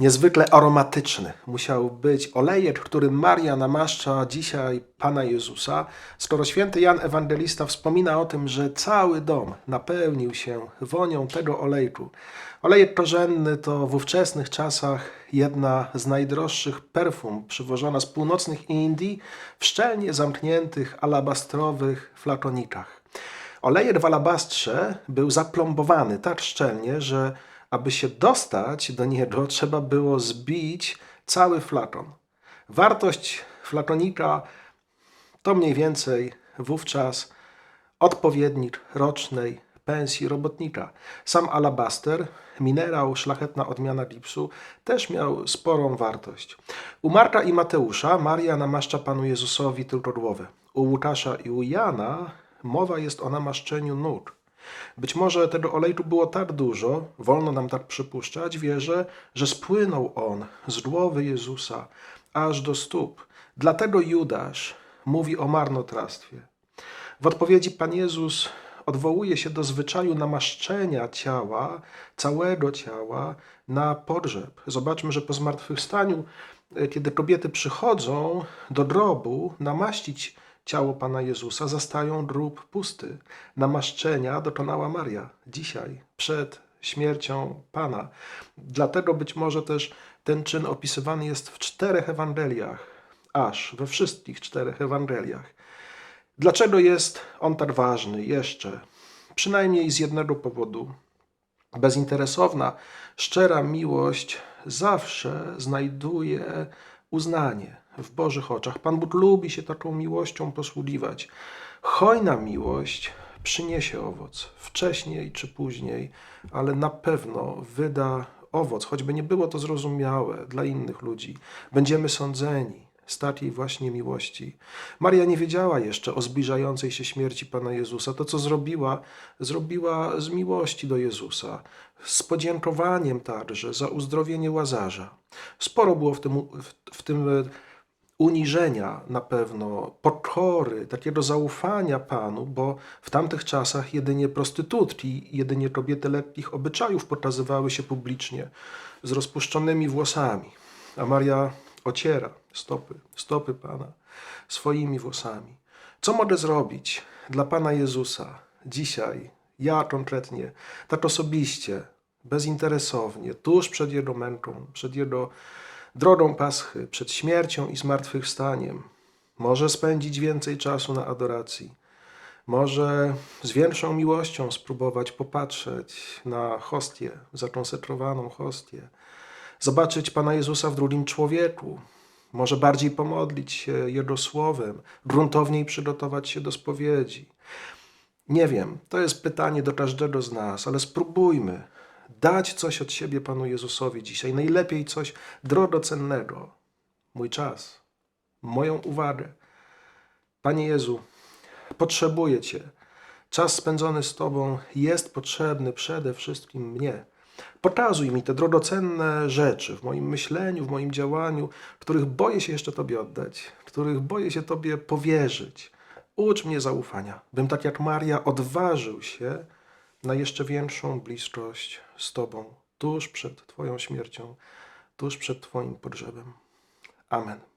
niezwykle aromatyczny. Musiał być olejek, którym Maria namaszcza dzisiaj Pana Jezusa. Skoro święty Jan Ewangelista wspomina o tym, że cały dom napełnił się wonią tego olejku. Olejek korzenny to w ówczesnych czasach jedna z najdroższych perfum przywożona z północnych Indii w szczelnie zamkniętych alabastrowych flakonikach. Olejek w alabastrze był zaplombowany tak szczelnie, że aby się dostać do niego, trzeba było zbić cały flakon. Wartość flakonika to mniej więcej wówczas odpowiednik rocznej pensji robotnika. Sam alabaster, minerał, szlachetna odmiana gipsu, też miał sporą wartość. U Marka i Mateusza Maria namaszcza Panu Jezusowi tylko głowę. U Łukasza i u Jana mowa jest o namaszczeniu nóg. Być może tego olejku było tak dużo, wolno nam tak przypuszczać, wierzę, że spłynął on z głowy Jezusa aż do stóp. Dlatego Judasz mówi o marnotrawstwie. W odpowiedzi Pan Jezus odwołuje się do zwyczaju namaszczenia ciała, całego ciała na pogrzeb. Zobaczmy, że po zmartwychwstaniu, e, kiedy kobiety przychodzą do grobu namaścić ciało Pana Jezusa, zastają grób pusty. Namaszczenia dokonała Maria dzisiaj, przed śmiercią Pana. Dlatego być może też ten czyn opisywany jest w czterech Ewangeliach, aż we wszystkich czterech Ewangeliach. Dlaczego jest on tak ważny jeszcze? Przynajmniej z jednego powodu. Bezinteresowna, szczera miłość zawsze znajduje uznanie w Bożych oczach. Pan Bóg lubi się taką miłością posługiwać. Hojna miłość przyniesie owoc, wcześniej czy później, ale na pewno wyda owoc, choćby nie było to zrozumiałe dla innych ludzi. Będziemy sądzeni z takiej właśnie miłości. Maria nie wiedziała jeszcze o zbliżającej się śmierci Pana Jezusa. To, co zrobiła, zrobiła z miłości do Jezusa, z podziękowaniem także za uzdrowienie Łazarza. Sporo było w tym, w, w tym e, uniżenia na pewno, pokory, takiego zaufania Panu, bo w tamtych czasach jedynie prostytutki, jedynie kobiety lekkich obyczajów pokazywały się publicznie z rozpuszczonymi włosami, a Maria ociera stopy, stopy Pana swoimi włosami. Co mogę zrobić dla Pana Jezusa dzisiaj, ja konkretnie, tak osobiście, bezinteresownie, tuż przed Jego męką, przed Jego drogą Paschy, przed śmiercią i zmartwychwstaniem? Może spędzić więcej czasu na adoracji. Może z większą miłością spróbować popatrzeć na hostię, zakonsekrowaną hostię, zobaczyć Pana Jezusa w drugim człowieku, może bardziej pomodlić się Jego słowem, gruntowniej przygotować się do spowiedzi. Nie wiem, to jest pytanie do każdego z nas, ale spróbujmy dać coś od siebie Panu Jezusowi dzisiaj. Najlepiej coś drogocennego. Mój czas, moją uwagę. Panie Jezu, potrzebuję Cię. Czas spędzony z Tobą jest potrzebny przede wszystkim mnie. Pokazuj mi te drogocenne rzeczy w moim myśleniu, w moim działaniu, których boję się jeszcze Tobie oddać, których boję się Tobie powierzyć. Ucz mnie zaufania, bym tak jak Maria odważył się na jeszcze większą bliskość z Tobą, tuż przed Twoją śmiercią, tuż przed Twoim pogrzebem. Amen.